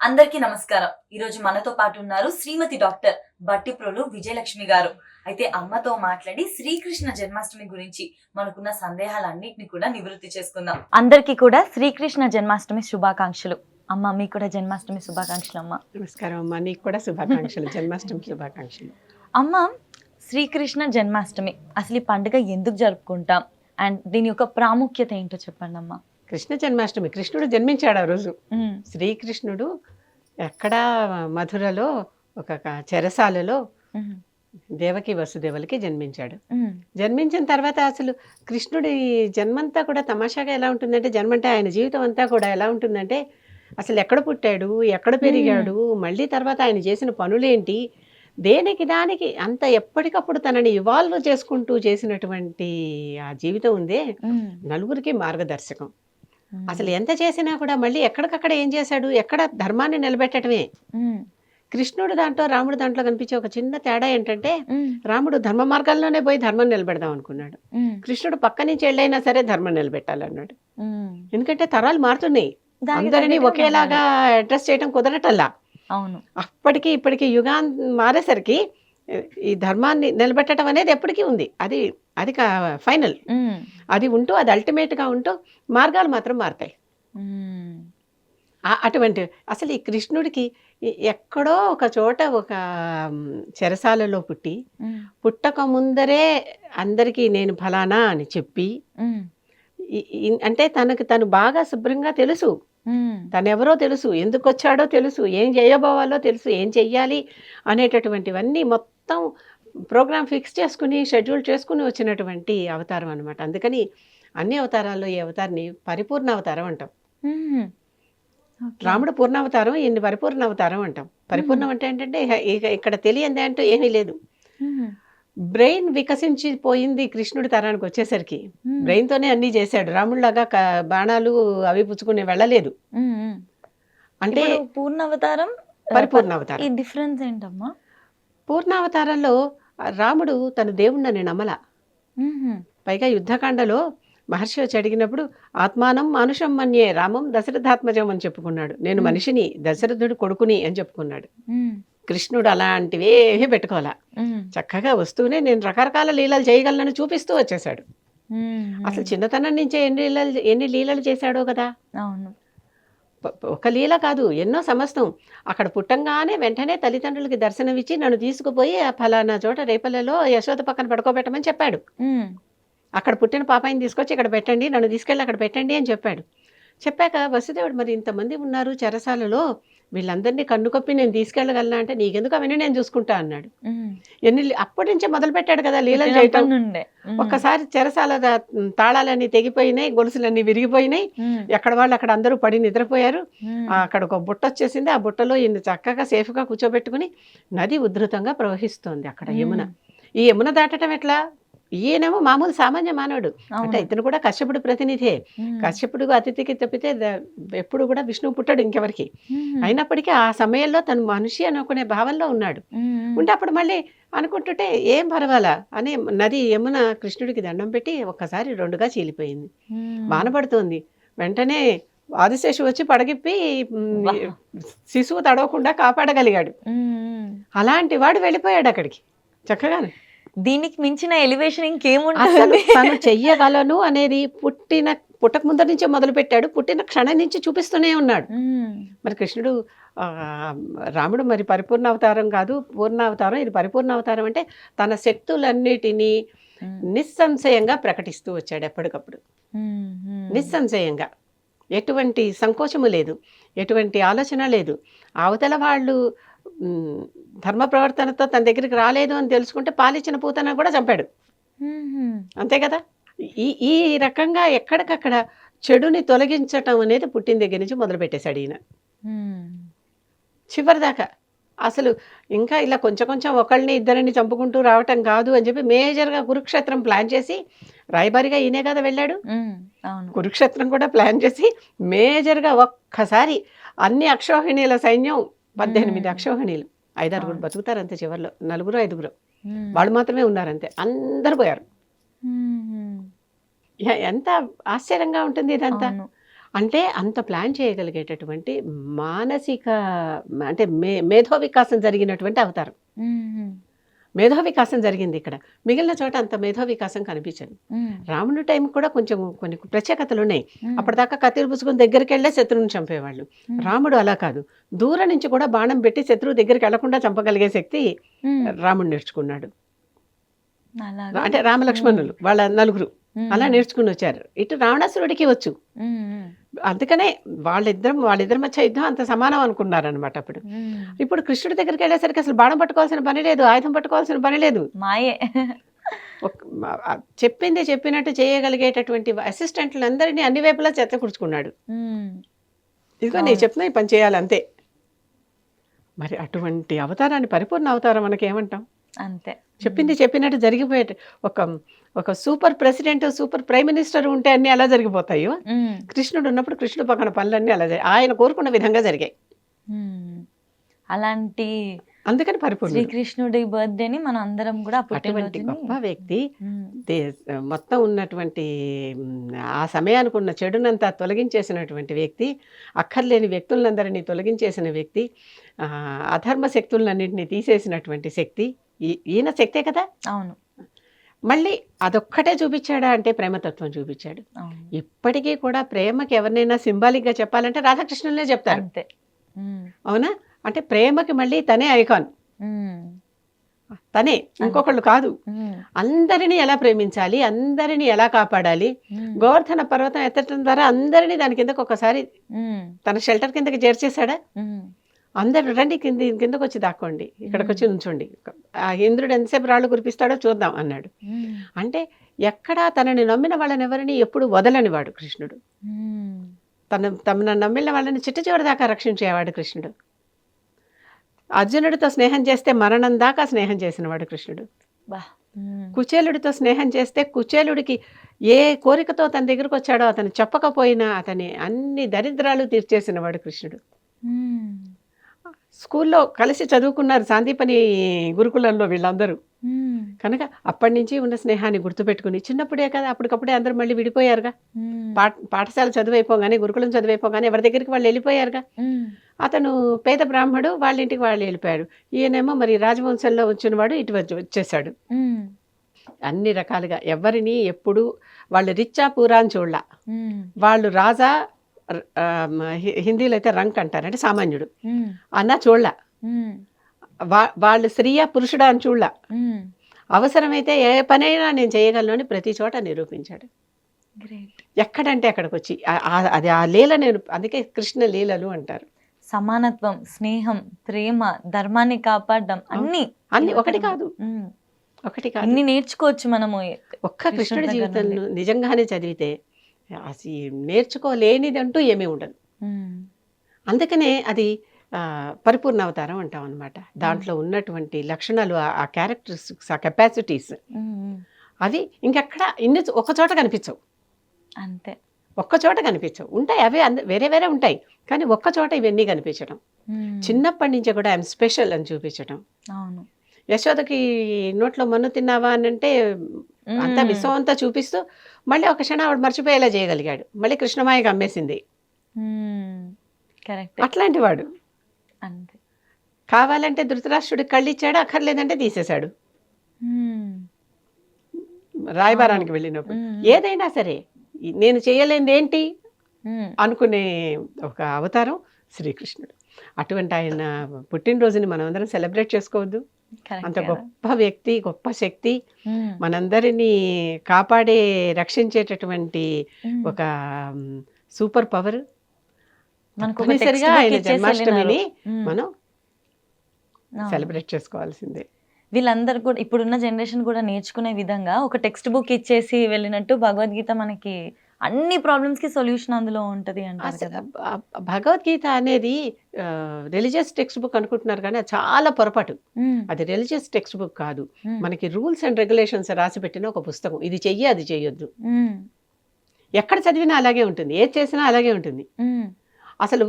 అందరికీ నమస్కారం. ఈ రోజు మనతో పాటు ఉన్నారు శ్రీమతి డాక్టర్ బట్టిప్రోలు విజయలక్ష్మి గారు. అయితే అమ్మతో మాట్లాడి శ్రీకృష్ణ జన్మాష్టమి గురించి మనకున్న సందేహాలన్నింటినీ కూడా నివృత్తి చేసుకుందాం. అందరికీ కూడా శ్రీకృష్ణ జన్మాష్టమి శుభాకాంక్షలు. అమ్మ మీకు కూడా జన్మాష్టమి శుభాకాంక్షలు అమ్మ. నమస్కారం అమ్మా. నీకు కూడా శుభాకాంక్షలు. జన్మాష్టమి శుభాకాంక్షలు. అమ్మ శ్రీకృష్ణ జన్మాష్టమి. అసలు ఈ పండుగ ఎందుకు జరుపుకుంటాం? అండ్ దీని యొక్క ప్రాముఖ్యత ఏంటో చెప్పండి అమ్మా కృష్ణ జన్మాష్టమి. కృష్ణుడు జన్మించాడు ఆ రోజు. శ్రీకృష్ణుడు ఎక్కడ మధురలో ఒక చెరసాలలో దేవకి వసుదేవులకి జన్మించాడు. జన్మించిన తర్వాత అసలు కృష్ణుడి జన్మంతా కూడా తమాషాగా ఎలా ఉంటుందంటే జన్మంటే ఆయన జీవితం అంతా కూడా ఎలా ఉంటుందంటే అసలు ఎక్కడ పుట్టాడు ఎక్కడ పెరిగాడు మళ్ళీ తర్వాత ఆయన చేసిన పనులేంటి దేనికి దానికి అంత ఎప్పటికప్పుడు తనని ఇవాల్వ్ చేసుకుంటూ చేసినటువంటి ఆ జీవితం ఉందే నలుగురికి మార్గదర్శకం. అసలు ఎంత చేసినా కూడా మళ్ళీ ఎక్కడికక్కడ ఏం చేశాడు? ఎక్కడ ధర్మాన్ని నిలబెట్టడమే. కృష్ణుడు దాంట్లో రాముడు దాంట్లో కనిపించే ఒక చిన్న తేడా ఏంటంటే రాముడు ధర్మ మార్గాల్లోనే పోయి ధర్మం నిలబెడదాం అనుకున్నాడు. కృష్ణుడు పక్క నుంచి వెళ్ళైనా సరే ధర్మం నిలబెట్టాలన్నాడు. ఎందుకంటే తరాలు మారుతున్నాయి. అందరినీ ఒకేలాగా అడ్రస్ చేయడం కుదరటల్లా. అవును. అప్పటికి ఇప్పటికి యుగాన్ మారేసరికి ఈ ధర్మాన్ని నిలబెట్టడం అనేది ఎప్పటికీ ఉంది. అది అది ఫైనల్. అది ఉంటూ అది అల్టిమేట్గా ఉంటూ మార్గాలు మాత్రం మారుతాయి. అటువంటి అసలు ఈ కృష్ణుడికి ఎక్కడో ఒక చోట ఒక చెరసాలలో పుట్టి పుట్టక ముందరే అందరికీ నేను ఫలానా అని చెప్పి అంటే తనకు తను బాగా శుభ్రంగా తెలుసు. తనెవరో తెలుసు ఎందుకు వచ్చాడో తెలుసు ఏం చేయబోవాలో తెలుసు ఏం చెయ్యాలి అనేటటువంటివన్నీ మొత్తం ప్రోగ్రామ్ ఫిక్స్ చేసుకుని షెడ్యూల్ చేసుకుని వచ్చినటువంటి అవతారం అనమాట అందుకని అన్ని అవతారాల్లో ఈ అవతారిని పరిపూర్ణ అవతారం అంటాం. రాముడు పూర్ణావతారం ఈయన్ని పరిపూర్ణ అవతారం అంటాం. పరిపూర్ణం అంటే ఏంటంటే ఇక- ఇక ఇక్కడ తెలియంది అంటూ ఏమీ లేదు. బ్రెయిన్ వికసించిపోయింది కృష్ణుడి తరానికి వచ్చేసరికి. బ్రెయిన్ తోనే అన్ని చేశాడు. రాముడిలాగా బాణాలు అవి పుచ్చుకుని వెళ్ళలేదు. అంటే అంటే పూర్ణావతారం పరిపూర్ణ అవతారం. ఈ డిఫరెన్స్ ఏంటమ్మా? పూర్ణావతారంలో రాముడు తన దేవుణ్ణని నమ్మల పైగా యుద్ధకాండలో మహర్షి వచ్చి అడిగినప్పుడు ఆత్మానం మానుషం మన్యే రామం దశరథాత్మజం అని చెప్పుకున్నాడు. నేను మనిషిని దశరథుడు కొడుకుని అని చెప్పుకున్నాడు. కృష్ణుడు అలాంటివి ఏమీ పెట్టుకోవాలా. చక్కగా వస్తూనే నేను రకరకాల లీలలు చేయగలనని చూపిస్తూ వచ్చేసాడు అసలు చిన్నతనం నుంచే ఎన్ని లీలలు ఎన్ని లీలలు చేశాడో కదా. అవును. ఒక లీల కాదు ఎన్నో సమస్తం. అక్కడ పుట్టంగానే వెంటనే తల్లిదండ్రులకి దర్శనమిచ్చి నన్ను తీసుకుపోయి ఆ ఫలానా చోట రేపల్లెలో యశోద పక్కన పడుకోబెట్టమని చెప్పాడు. అక్కడ పుట్టిన పాపాయిని తీసుకొచ్చి ఇక్కడ పెట్టండి నన్ను తీసుకెళ్ళి అక్కడ పెట్టండి అని చెప్పాడు. చెప్పాక వసుదేవుడు మరి ఇంతమంది ఉన్నారు చెరసాలలో వీళ్ళందరినీ కన్నుకొప్పి నేను తీసుకెళ్ళగలనా అంటే నీకెందుకు అవన్నీ నేను చూసుకుంటా అన్నాడు. ఎన్ని అప్పటి నుంచే మొదలు పెట్టాడు కదా లీలలు చేయటం. ఒక్కసారి చెరసాల తాళాలన్నీ తెగిపోయినాయి గొలుసులన్నీ విరిగిపోయినాయి. ఎక్కడ వాళ్ళు అక్కడ అందరూ పడి నిద్రపోయారు. అక్కడ ఒక బుట్ట వచ్చేసింది. ఆ బుట్టలో ఈయన చక్కగా సేఫ్గా కూర్చోబెట్టుకుని నది ఉధృతంగా ప్రవహిస్తోంది అక్కడ యమున. ఈ యమున దాటడం ఎట్లా? ఈయనేమో మామూలు సామాన్య మానవుడు. అంటే ఇతను కూడా కశ్యపుడు ప్రతినిధే. కశ్యపుడు అతిథికి తప్పితే ఎప్పుడు కూడా విష్ణువు పుట్టాడు ఇంకెవరికి. అయినప్పటికీ ఆ సమయంలో తను మనిషి అనుకునే భావంలో ఉన్నాడు. ఉంటే అప్పుడు మళ్ళీ అనుకుంటుంటే ఏం పర్వాలా అని నది యమున కృష్ణుడికి దండం పెట్టి ఒక్కసారి రెండుగా చీలిపోయింది. బానపడుతోంది. వెంటనే ఆదిశేషు వచ్చి పడగిప్పి. శిశువు తడవకుండా కాపాడగలిగాడు. అలాంటి వాడు వెళ్ళిపోయాడు అక్కడికి. చక్కగా దీనికి మించిన ఎలివేషన్ ఇంకేముంటుంది? తను చెయ్యగలను అనేది పుట్టిన పుట్టక ముందర నుంచే మొదలు పెట్టాడు పుట్టిన క్షణం నుంచి చూపిస్తూనే ఉన్నాడు. మరి కృష్ణుడు రాముడు మరి పరిపూర్ణ అవతారం కాదు పూర్ణ అవతారం ఇది పరిపూర్ణ అవతారం అంటే తన శక్తులన్నిటినీ నిస్సంశయంగా ప్రకటిస్తూ వచ్చాడు ఎప్పటికప్పుడు. నిస్సంశయంగా. ఎటువంటి సంకోచము లేదు. ఎటువంటి ఆలోచన లేదు. అవతల వాళ్ళు ధర్మ ప్రవర్తనతో తన దగ్గరికి రాలేదు అని తెలుసుకుంటే పాలిచ్చిన పూతన కూడా చంపాడు. అంతే కదా? ఈ ఈ రకంగా ఎక్కడికక్కడ చెడుని తొలగించటం అనేది పుట్టిన దగ్గర నుంచి మొదలు పెట్టేశాడు ఈయన చివరిదాకా అసలు ఇంకా ఇలా కొంచెం కొంచెం ఒకళ్ళని ఇద్దరిని చంపుకుంటూ రావటం కాదు అని చెప్పి మేజర్గా కురుక్షేత్రం ప్లాన్ చేసి రాయబారిగా ఈయనే కదా వెళ్ళాడు? కురుక్షేత్రం కూడా ప్లాన్ చేసి మేజర్గా ఒక్కసారి అన్ని అక్షోహిణీల సైన్యం పద్దెనిమిది. అక్షోహిణీలు. ఐదారుగురు. బతుకుతారు అంతే చివరిలో. నలుగురు ఐదుగురు. వాళ్ళు మాత్రమే ఉన్నారంతే. అందరు పోయారు. ఎంత ఆశ్చర్యంగా ఉంటుంది ఇదంతా. అంటే అంత ప్లాన్ చేయగలిగేటటువంటి మానసిక అంటే మే మేధో వికాసం జరిగినటువంటి అవతారం. మేధో వికాసం జరిగింది ఇక్కడ. మిగిలిన చోట అంత మేధో వికాసం కనిపించదు రాముడి టైం కూడా కొంచెం కొన్ని ప్రత్యేకతలు ఉన్నాయి. అప్పటిదాకా కత్తిరి పుసుకుని దగ్గరికి వెళ్ళే శత్రువుని చంపేవాళ్ళు. రాముడు అలా కాదు. దూరం నుంచి కూడా బాణం పెట్టి శత్రువు దగ్గరికి వెళ్ళకుండా చంపగలిగే శక్తి రాముడు నేర్చుకున్నాడు. అంటే రామలక్ష్మణులు వాళ్ళ నలుగురు. అలా నేర్చుకుని వచ్చారు. ఇటు రావణాసురుడికి వచ్చు. అందుకనే వాళ్ళిద్దరం వాళ్ళిద్దరి మధ్య యుద్ధం అంత సమానం అనుకున్నారనమాట అప్పుడు. ఇప్పుడు కృష్ణుడి దగ్గరికి వెళ్ళేసరికి అసలు బాణం పట్టుకోవాల్సిన పని లేదు ఆయుధం పట్టుకోవాల్సిన పని లేదు. మాయే. చెప్పింది చెప్పినట్టు చేయగలిగేటటువంటి అసిస్టెంట్లందరినీ అన్ని వైపులా చెత్త కుడుచుకున్నాడు. ఉమ్, ఇదిగో నేను చెప్తున్నా ఈ పని చేయాలి అంతే మరి అటువంటి అవతారాన్ని పరిపూర్ణ అవతారం మనకి ఏమంటాం అంతే. చెప్పింది చెప్పినట్టు జరిగిపోయే ఒక ఒక super president super prime minister ఉంటే అన్ని ఎలా జరిగిపోతాయో? కృష్ణుడు ఉన్నప్పుడు కృష్ణుడు పక్కన పనులన్నీ అలా ఆయన కోరుకున్న విధంగా జరిగాయి. అలాంటి అందుకని పరిపూర్ణ శ్రీకృష్ణుడి బర్త్డేని మనం అందరం కూడా అటువంటి గొప్ప వ్యక్తి మొత్తం ఉన్నటువంటి ఆ సమయానికి ఉన్న చెడునంతా తొలగించేసినటువంటి వ్యక్తి అక్కర్లేని వ్యక్తులందరినీ తొలగించేసిన వ్యక్తి ఆ, అధర్మ శక్తులన్నింటినీ తీసేసినటువంటి శక్తి ఈయన శక్తే కదా? అవును. మళ్ళీ అదొక్కటే చూపించాడా అంటే ప్రేమతత్వం చూపించాడు. ఇప్పటికీ కూడా ప్రేమకి ఎవరినైనా సింబాలిక్గా చెప్పాలంటే రాధాకృష్ణులనే చెప్తారు. అంతే. అవునా? అంటే ప్రేమకి మళ్ళీ తనే ఐకాన్. తనే ఇంకొకళ్ళు కాదు. అందరినీ ఎలా ప్రేమించాలి అందరినీ ఎలా కాపాడాలి గోవర్ధన పర్వతం ఎత్తడం ద్వారా అందరినీ దాని కిందకు ఒకసారి తన షెల్టర్ కిందకి చేర్చేశాడా? అందరు రండి కింద కిందకు వచ్చి దాక్కోండి ఇక్కడికి వచ్చి ఉంచండి ఆ ఇంద్రుడు ఎంతసేపు రాళ్ళు కురిపిస్తాడో చూద్దాం అన్నాడు. అంటే ఎక్కడా తనని నమ్మిన వాళ్ళని ఎవరిని ఎప్పుడు వదలని వాడు కృష్ణుడు. తన తమను నమ్మిన వాళ్ళని చిట్ట చివరి దాకా రక్షించేవాడు కృష్ణుడు. అర్జునుడితో స్నేహం చేస్తే మరణం దాకా స్నేహం చేసినవాడు కృష్ణుడు. కుచేలుడితో స్నేహం చేస్తే కుచేలుడికి ఏ కోరికతో తన దగ్గరకు వచ్చాడో అతను చెప్పకపోయినా అతని అన్ని దరిద్రాలు తీర్చేసినవాడు కృష్ణుడు. స్కూల్లో కలిసి చదువుకున్నారు సాందీపని గురుకులంలో వీళ్ళందరూ. కనుక అప్పటి నుంచి ఉన్న స్నేహాన్ని గుర్తుపెట్టుకుని చిన్నప్పుడే కదా అప్పటికప్పుడే అందరూ మళ్ళీ విడిపోయారుగా. పాఠ పాఠశాల చదువైపోగానే గురుకులం చదువైపోగానే ఎవరి దగ్గరికి వాళ్ళు వెళ్ళిపోయారుగా. అతను పేద బ్రాహ్మడు వాళ్ళ ఇంటికి వాళ్ళు వెళ్ళిపోయాడు ఈయనేమో మరి రాజవంశంలో వచ్చినవాడు ఇటు వచ్చి వచ్చేసాడు అన్ని రకాలుగా ఎవరిని ఎప్పుడు వాళ్ళు రిచ్చా పూరా అని చూడలా. వాళ్ళు రాజా హిందీలో అయితే రంక్ అంటారు. అంటే సామాన్యుడు. అన్న చూడలా. వాళ్ళు స్త్రీయా పురుషుడా అని చూడలా. అవసరమైతే ఏ పనైనా నేను చేయగలను అని ప్రతి చోట నిరూపించాడు. ఎక్కడంటే అక్కడికి వచ్చి అది ఆ లీల నేను అందుకే కృష్ణ లీలలు అంటారు. సమానత్వం స్నేహం ప్రేమ ధర్మాన్ని కాపాడడం అన్ని అన్ని ఒకటి కాదు. ఒకటి కాదు. అన్ని నేర్చుకోవచ్చు మనము. ఒక్క కృష్ణుడి కృష్ణుడి దగ్గర జీవితం నిజంగానే చదివితే అసలు నేర్చుకోలేనిదంటూ ఏమీ ఉండదు. అందుకనే అది పరిపూర్ణ అవతారం అంటాం అనమాట దాంట్లో ఉన్నటువంటి లక్షణాలు ఆ- ఆ క్యారెక్టర్స్ ఆ కెపాసిటీస్. అది ఇంకెక్కడ ఇన్ని ఒక చోట కనిపించవు. అంతే. ఒక్క చోట కనిపించవు. ఉంటాయి అవే అంద వేరే వేరే ఉంటాయి. కానీ ఒక్క చోట ఇవన్నీ కనిపించడం. చిన్నప్పటి నుంచి కూడా ఐఎమ్ స్పెషల్ అని చూపించడం. అవును. యశోదకి నోట్లో మన్ను తిన్నావా అని అంటే అంతా విశ్వం అంతా చూపిస్తూ మళ్ళీ ఒక క్షణం ఆవిడ మర్చిపోయేలా చేయగలిగాడు. మళ్ళీ కృష్ణమాయకి అమ్మేసింది అట్లాంటి వాడు. అంతే. కావాలంటే ధృతరాష్ట్రుడికి కళ్ళు ఇచ్చాడు అక్కర్లేదంటే తీసేశాడు. రాయబారానికి వెళ్ళినప్పుడు. ఏదైనా సరే నేను చేయలేనిది ఏంటి అనుకునే ఒక అవతారం శ్రీకృష్ణుడు. అటువంటి ఆయన పుట్టినరోజుని మనం అందరం సెలబ్రేట్ చేసుకోవద్దు అంత. గొప్ప వ్యక్తి గొప్ప శక్తి మనందరినీ కాపాడే రక్షించేటటువంటి. ఒక సూపర్ పవర్ తప్పనిసరిగా ఆయన జన్మాష్టమిని మనం. సెలబ్రేట్ చేసుకోవాల్సిందే వీళ్ళందరూ కూడా ఇప్పుడున్న జనరేషన్ కూడా నేర్చుకునే విధంగా ఒక టెక్స్ట్ బుక్ ఇచ్చేసి వెళ్ళినట్టు భగవద్గీత మనకి అన్ని ప్రాబ్లమ్స్కి సొల్యూషన్ అందులో ఉంటది ఆ భగవద్గీత అనేది రిలీజియస్ టెక్స్ట్ బుక్ అనుకుంటున్నారు కానీ అది చాలా పొరపాటు. అది రిలీజియస్ టెక్స్ట్ బుక్ కాదు మనకి రూల్స్ అండ్ రెగ్యులేషన్స్ రాసి పెట్టిన ఒక పుస్తకం. ఇది చెయ్యి అది చెయ్యొద్దు. ఉమ్, ఎక్కడ చదివినా అలాగే ఉంటుంది. ఏది చేసినా అలాగే ఉంటుంది. అసలు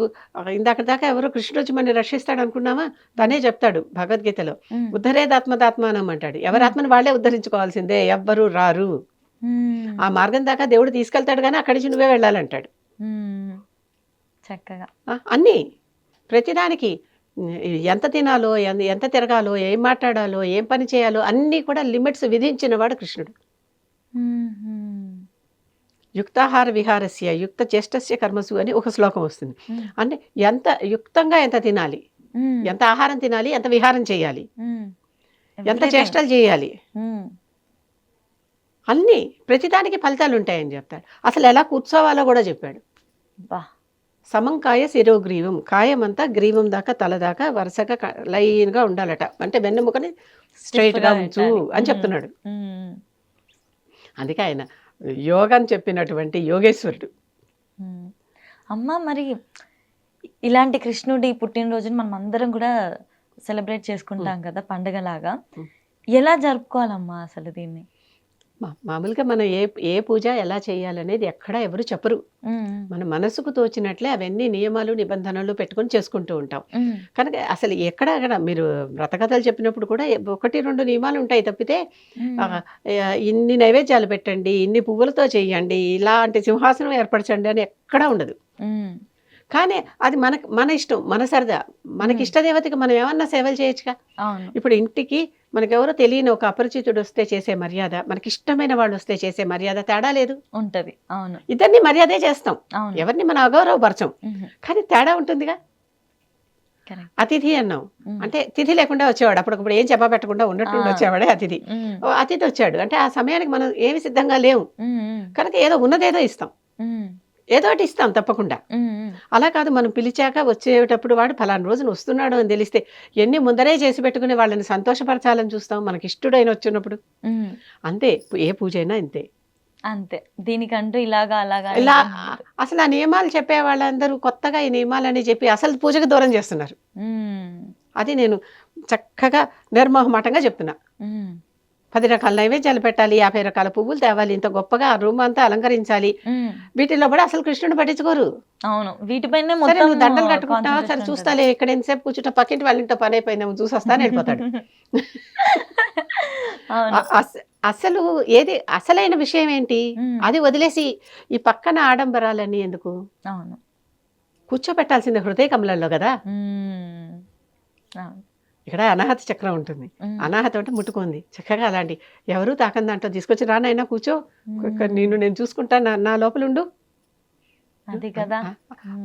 ఇందాక దాకా ఎవరో కృష్ణుడు వచ్చి మనని రక్షిస్తాడు అనుకున్నామా తనే చెప్తాడు భగవద్గీతలో. ఉద్ధరేదాత్మదాత్మానం అంటాడు ఎవరి ఆత్మని వాళ్ళే ఉద్ధరించుకోవాల్సిందే. ఎవ్వరు రారు. ఆ మార్గం దాకా దేవుడు తీసుకెళ్తాడు కానీ అక్కడి నుంచి నువ్వే వెళ్ళాలంటాడు. చక్కగా అన్నీ ప్రతిదానికి ఎంత తినాలో ఎంత తిరగాలో ఏం మాట్లాడాలో ఏం పని చేయాలో అన్నీ కూడా లిమిట్స్ విధించినవాడు కృష్ణుడు. యుక్తాహార విహారస్య యుక్త చేష్టస్య కర్మసు అని ఒక శ్లోకం వస్తుంది. అంటే ఎంత యుక్తంగా ఎంత తినాలి. ఎంత ఆహారం తినాలి ఎంత విహారం చేయాలి. ఎంత. చేష్టలు చేయాలి. అన్నీ ప్రతిదానికి ఫలితాలు ఉంటాయని చెప్తాడు అసలు ఎలా కూర్చోవాలో కూడా చెప్పాడు బా సమంకాయ శిరోగ్రీవం కాయమంతా గ్రీవం దాకా తల దాకా వరుసగా లైన్గా ఉండాలట అంటే వెన్నెముకని స్ట్రైట్గా ఉంచు. అని. చెప్తున్నాడు. అందుకే ఆయన యోగం చెప్పినటువంటి యోగేశ్వరుడు. అమ్మ మరి ఇలాంటి కృష్ణుడి పుట్టినరోజుని మనం అందరం కూడా సెలబ్రేట్ చేసుకుంటాం కదా పండగలాగా. ఎలా జరుపుకోవాలమ్మా అసలు దీన్ని మామూలుగా మనం ఏ ఏ పూజ ఎలా చేయాలనేది ఎక్కడ ఎవరు చెప్పరు. మన మనసుకు తోచినట్లే అవన్నీ నియమాలు నిబంధనలు పెట్టుకొని చేసుకుంటూ ఉంటాం. కనుక అసలు ఎక్కడ అక్కడ మీరు వ్రతకథలు చెప్పినప్పుడు కూడా ఒకటి రెండు నియమాలు ఉంటాయి తప్పితే ఇన్ని నైవేద్యాలు పెట్టండి ఇన్ని పువ్వులతో చేయండి ఇలాంటి సింహాసనం ఏర్పరచండి అని ఎక్కడా ఉండదు. కానీ అది మన మన ఇష్టం మన సరదా. మనకి. ఇష్టదేవతకి మనం ఏమన్నా సేవలు చేయొచ్చుగా? ఇప్పుడు ఇంటికి మనకెవరో తెలియని ఒక అపరిచితుడు వస్తే చేసే మర్యాద మనకి ఇష్టమైన వాళ్ళు వస్తే చేసే మర్యాద తేడా లేదు? ఉంటది. అవును. ఇద్దరిని మర్యాదే చేస్తాం. ఎవరిని మనం అగౌరవపరచం. కానీ తేడా ఉంటుందిగా. అతిథి అన్నాం. అంటే తిథి లేకుండా వచ్చేవాడు. అప్పుడప్పుడు ఏం చెప్ప పెట్టకుండా ఉన్నట్టు. వచ్చేవాడే అతిథి. అతిథి వచ్చాడు. అంటే ఆ సమయానికి మనం ఏమి సిద్ధంగా లేవు. కనుక ఏదో ఉన్నదేదో ఇస్తాం. ఏదో ఒకటి ఇస్తాం తప్పకుండా. అలా కాదు మనం పిలిచాక వచ్చేటప్పుడు వాడు ఫలానా రోజున వస్తున్నాడు అని తెలిస్తే ఎన్ని ముందరే చేసి పెట్టుకుని వాళ్ళని సంతోషపరచాలని చూస్తాం మనకి ఇష్టడైన వచ్చినప్పుడు. అంతే ఏ పూజ అయినా అంతే అంతే దీనికంటూ ఇలాగా అలాగా ఇలా. అసలు ఆ నియమాలు చెప్పే వాళ్ళందరూ కొత్తగా ఈ నియమాలని చెప్పి అసలు పూజకు దూరం చేస్తున్నారు. అది నేను చక్కగా నిర్మోహమాటంగా చెప్తున్నా. పది రకాల నైవేద్యాలు పెట్టాలి యాభై రకాల పువ్వులు తేవాలి ఇంత గొప్పగా ఆ రూమ్ అంతా అలంకరించాలి. ఉమ్. వీటిల్లో కూడా అసలు కృష్ణుడు పట్టించుకోరు. అవును వీటిపైనే సరే మొత్తం నువ్వు దండలు కట్టుకుంటావా సరే చూస్తాలే ఇక్కడ ఎంతసేపు కూర్చుంటా పక్కింటి వాళ్ళ ఇంట్లో పని అయిపోయిందేమో చూసి వస్తాను వెళ్ళిపోతాడు. అసలు ఏది అసలైన విషయం ఏంటి. అది వదిలేసి ఈ పక్కన ఆడంబరాలన్నీ ఎందుకు? అవును. కూర్చోబెట్టాల్సింది హృదయ కమలంలో కదా? ఇక్కడ అనాహత చక్రం ఉంటుంది. అనాహత అంటే ముట్టుకుంది. చక్కగా అలాంటి ఎవరు తాకంది అంటో తీసుకొచ్చి రానైనా కూర్చో. నిన్ను నేను చూసుకుంటా నా- లోపల ఉండు. అది కదా.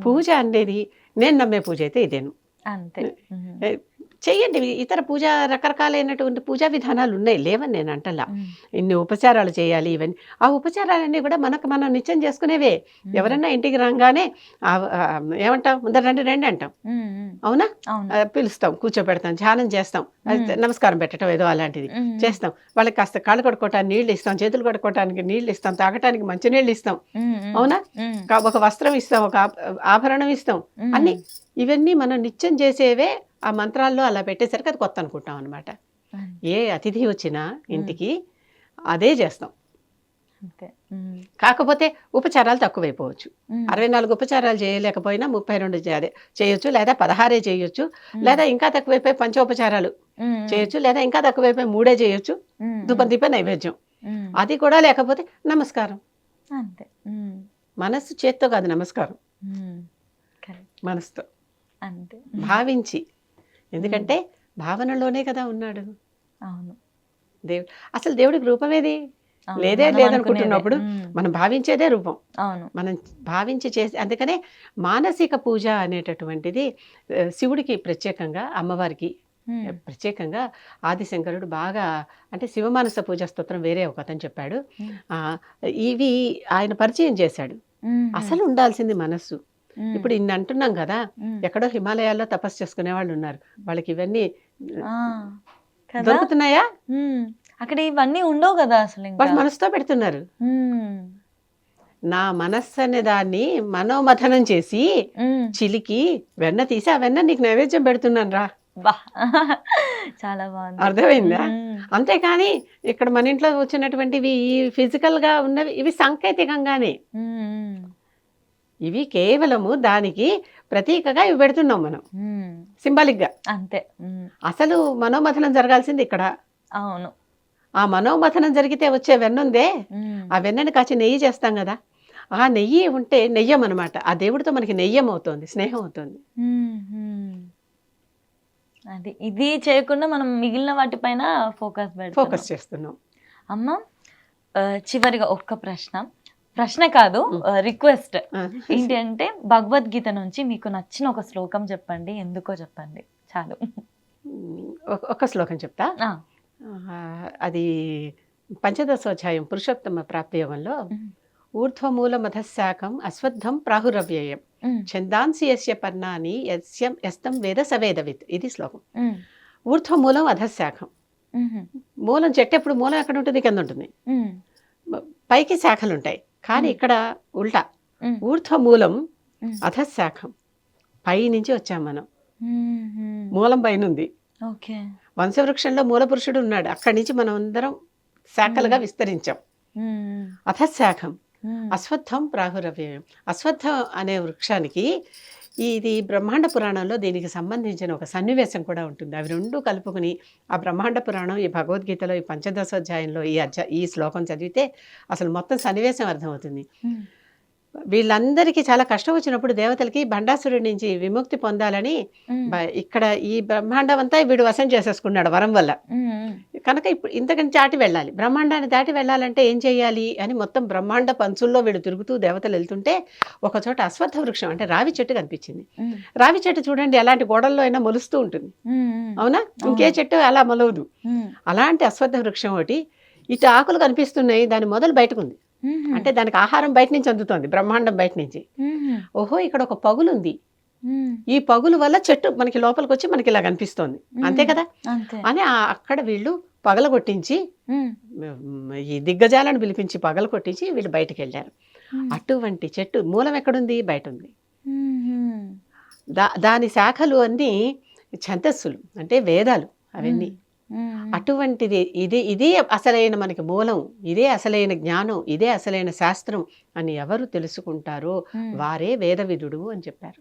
పూజ అనేది నేను నమ్మే పూజ అయితే ఇదేను. అంతే. చెయ్యండి. ఇతర పూజ రకరకాలైనటువంటి పూజా విధానాలు ఉన్నాయి. లేవని నేను అంటలా. ఇన్ని ఉపచారాలు చేయాలి ఇవన్నీ. ఆ ఉపచారాలన్నీ కూడా మనకు మనం నిత్యం చేసుకునేవే. ఎవరన్నా ఇంటికి రాగానే ఏమంటాం? ముందర రండి రండి అంటాం. అవునా? పిలుస్తాం కూర్చోబెడతాం ధ్యానం చేస్తాం. నమస్కారం పెట్టడం ఏదో అలాంటిది. చేస్తాం. వాళ్ళకి కాస్త కాళ్ళు కడుక్కోవటానికి నీళ్ళు ఇస్తాం చేతులు కడుక్కోవటానికి నీళ్ళు ఇస్తాం తాగటానికి మంచి నీళ్ళు ఇస్తాం. అవునా? ఒక వస్త్రం ఇస్తాం ఒక ఆభ- ఆభరణం ఇస్తాం. అన్ని ఇవన్నీ మనం నిత్యం చేసేవే. ఆ మంత్రాల్లో అలా పెట్టేసరికి అది కొత్త అనుకుంటాం అనమాట. ఏ అతిథి వచ్చినా ఇంటికి అదే చేస్తాం. కాకపోతే ఉపచారాలు తక్కువైపోవచ్చు. అరవై నాలుగు ఉపచారాలు చేయలేకపోయినా ముప్పై రెండు అదే చేయొచ్చు లేదా పదహారే చేయొచ్చు. లేదా ఇంకా తక్కువైపోయి పంచోపచారాలు. చేయొచ్చు లేదా ఇంకా తక్కువైపోయి మూడే చేయొచ్చు. ధూపం దీప నైవేద్యం. అది కూడా లేకపోతే నమస్కారం అంతే. మనస్సు చేత్తో కాదు నమస్కారం. మనసుతో అంతే భావించి ఎందుకంటే భావనలోనే కదా ఉన్నాడు అవును దేవుడు అసలు దేవుడికి రూపమేది అవును. లేదే లేదనుకుంటున్నప్పుడు. మనం భావించేదే రూపం అవును మనం భావించి చేసి అందుకనే మానసిక పూజ అనేటటువంటిది శివుడికి ప్రత్యేకంగా అమ్మవారికి. ప్రత్యేకంగా ఆదిశంకరుడు బాగా అంటే శివమానస పూజ స్తోత్రం వేరే ఒక అతను చెప్పాడు ఇవి ఆయన పరిచయం చేశాడు. అసలు ఉండాల్సింది మనస్సు. ఇప్పుడు ఇన్ని అంటున్నాం కదా. ఎక్కడో హిమాలయాల్లో తపస్సు చేసుకునే వాళ్ళు ఉన్నారు వాళ్ళకి ఇవన్నీ దొరుకుతున్నాయా. అక్కడ ఇవన్నీ ఉండవు కదా అసలు వాళ్ళు మనసుతో పెడుతున్నారు. నా మనస్సు అనే దాన్ని మనోమథనం చేసి. చిలికి వెన్న తీసి ఆ వెన్న నీకు నైవేద్యం పెడుతున్నాను రా చాలా బాగుంది అర్థమైందా. అంతేకాని ఇక్కడ మన ఇంట్లో వచ్చినటువంటివి ఈ physical గా ఉన్నవి ఇవి సాంకేతికంగానే. ఇవి కేవలము దానికి ప్రతీకగా ఇవి పెడుతున్నాం మనం. ఉమ్. symbolic గా అంతే. అసలు మనోమథనం జరగాల్సింది ఇక్కడ. అవును. ఆ మనోమథనం జరిగితే వచ్చే వెన్న ఉందే ఉమ్. ఆ వెన్నని కాచి నెయ్యి చేస్తాం కదా. ఆ నెయ్యి ఉంటే నెయ్యం అనమాట ఆ దేవుడితో మనకి నెయ్యం అవుతుంది స్నేహం అవుతుంది. అది ఇది చేయకుండా మనం మిగిలిన వాటిపైన ఫోకస్ ఫోకస్ చేస్తున్నాం. అమ్మ చివరిగా ఒక్క ప్రశ్న. ప్రశ్న కాదు రిక్వెస్ట్. ఏంటి అంటే భగవద్గీత నుంచి మీకు నచ్చిన ఒక శ్లోకం చెప్పండి ఎందుకో చెప్పండి. చాలు. ఒక- శ్లోకం చెప్తా? అది పంచదశోధ్యాయం పురుషోత్తమ ప్రాప్తియోగంలో మ్మ్. ఊర్ధ్వమూలమధశాఖం అశ్వత్థం ప్రాహురవ్యయం. ఛందాంసి యస్య పర్ణాని యస్యం యస్తం వేద సవేదవిత్. ఇది శ్లోకం. ఊర్ధ్వమూలం అధశాఖం. మూలం చెట్టు ఎప్పుడు మూలం ఎక్కడ ఉంటుంది కింద ఉంటుంది. పైకి శాఖలు ఉంటాయి కానీ. ఇక్కడ ఉల్టా మ్మ్. ఊర్ధ్వమూలం మ్మ్. అధశాఖం పై నుంచి వచ్చాం మనం. మూలం పైన ఉంది వంశవృక్షంలో మూల పురుషుడు ఉన్నాడు అక్కడి నుంచి మనం అందరం శాఖలుగా. విస్తరించాం. అధశాఖం. అశ్వత్థం ప్రాహురవ్యయం అశ్వత్థం అనే వృక్షానికి ఇది బ్రహ్మాండ పురాణంలో దీనికి సంబంధించిన ఒక సన్నివేశం కూడా ఉంటుంది అవి రెండు కలుపుకుని ఆ బ్రహ్మాండ పురాణం ఈ భగవద్గీతలో ఈ పంచదశోధ్యాయంలో ఈ అధ్యా ఈ శ్లోకం చదివితే అసలు మొత్తం సన్నివేశం అర్థమవుతుంది. వీళ్ళందరికీ చాలా కష్టం వచ్చినప్పుడు దేవతలకి భండాసురుడి నుంచి విముక్తి పొందాలని ఇక్కడ ఈ బ్రహ్మాండం అంతా వీడు వశం చేసేసుకున్నాడు వరం వల్ల. కనుక ఇప్పుడు ఇంతకంటే దాటి వెళ్ళాలి. బ్రహ్మాండాన్ని దాటి వెళ్ళాలంటే ఏం చేయాలి అని మొత్తం బ్రహ్మాండ పంచుల్లో వీడు తిరుగుతూ దేవతలు వెళ్తుంటే ఒక చోట అశ్వత్థ వృక్షం అంటే రావి చెట్టు కనిపించింది. రావి చెట్టు చూడండి ఎలాంటి గోడల్లో అయినా మొలుస్తూ ఉంటుంది. అవునా? ఇంకే చెట్టు అలా మొలవదు. అలాంటి అశ్వత్థ వృక్షం ఒకటి ఇటు ఆకులు కనిపిస్తున్నాయి దాని మొదలు బయటకు ఉంది మ్మ్. అంటే దానికి ఆహారం బయట నుంచి అందుతోంది బ్రహ్మాండం బయట నుంచి. ఓహో ఇక్కడ ఒక పగులు ఉంది. ఈ పగులు వల్ల చెట్టు మనకి లోపలికి వచ్చి మనకి ఇలా కనిపిస్తోంది అంతే కదా? అని అక్కడ వీళ్ళు పగలగొట్టించి మ్మ్. మ్, ఈ దిగ్గజాలను పిలిపించి పగలు కొట్టించి వీళ్ళు బయటికి వెళ్ళారు. అటువంటి చెట్టు మూలం ఎక్కడుంది బయట ఉంది. దా దాని శాఖలు అన్నీ ఛందస్సులు అంటే వేదాలు అవన్నీ. అటువంటిది ఇది ఇదే అసలైన మనకి మూలం ఇదే అసలైన జ్ఞానం ఇదే అసలైన శాస్త్రం అని ఎవరు తెలుసుకుంటారో. వారే వేదవిదుడు అని చెప్పారు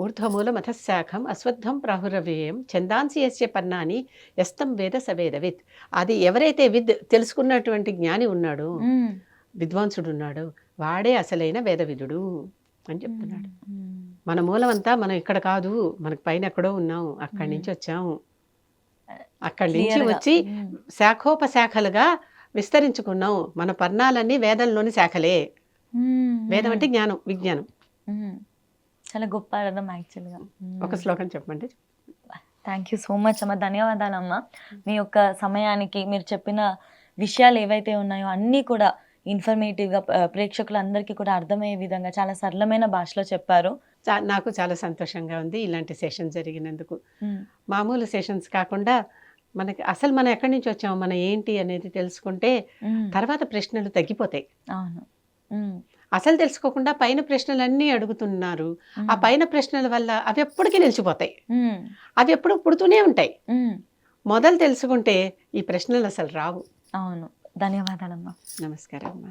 ఊర్ధ్వమూలం అధశాఖం అశ్వత్థం ప్రాహురవ్యయం ఛందాంసి యస్య పర్ణాని యస్తం వేద సవేదవిత్ అది ఎవరైతే విద్ తెలుసుకున్నటువంటి జ్ఞాని ఉన్నాడో. విద్వాంసుడు ఉన్నాడు వాడే అసలైన వేదవిదుడు అని చెప్తున్నాడు. మన మూలం అంతా మనం ఇక్కడ కాదు మనకు పైన ఎక్కడో ఉన్నాం అక్కడి నుంచి వచ్చాము అక్కడి నుంచి. వచ్చి. శాఖోపశాఖలుగా విస్తరించుకున్నాం మన పర్ణాలన్నీ వేదంలోని శాఖలే. వేదం అంటే జ్ఞానం విజ్ఞానం. చాలా గొప్ప అర్థం యాక్చువల్గా ఒక శ్లోకం చెప్పండి. థ్యాంక్ యూ సో మచ్ అమ్మ. ధన్యవాదాలమ్మా మీ యొక్క సమయానికి మీరు చెప్పిన విషయాలు ఏవైతే ఉన్నాయో అన్నీ కూడా ఇన్ఫర్మేటివ్గా ప్రేక్షకులందరికీ కూడా అర్థమయ్యే విధంగా చాలా సరళమైన భాషలో చెప్పారు. నాకు చాలా సంతోషంగా ఉంది ఇలాంటి సెషన్ జరిగినందుకు. మ్మ్. మామూలు సెషన్స్ కాకుండా మనకి అసలు మనం ఎక్కడి నుంచి వచ్చాము మనం ఏంటి అనేది తెలుసుకుంటే. తర్వాత ప్రశ్నలు తగ్గిపోతాయి. అవును. అసలు తెలుసుకోకుండా పైన ప్రశ్నలన్నీ అడుగుతున్నారు. ఆ. పైన ప్రశ్నల వల్ల అవి ఎప్పటికీ నిలిచిపోతాయి. అవి ఎప్పుడు పుడుతూనే ఉంటాయి. మొదలు తెలుసుకుంటే ఈ ప్రశ్నలు అసలు రావు. అవును. ధన్యవాదాలమ్మా. నమస్కారం అమ్మా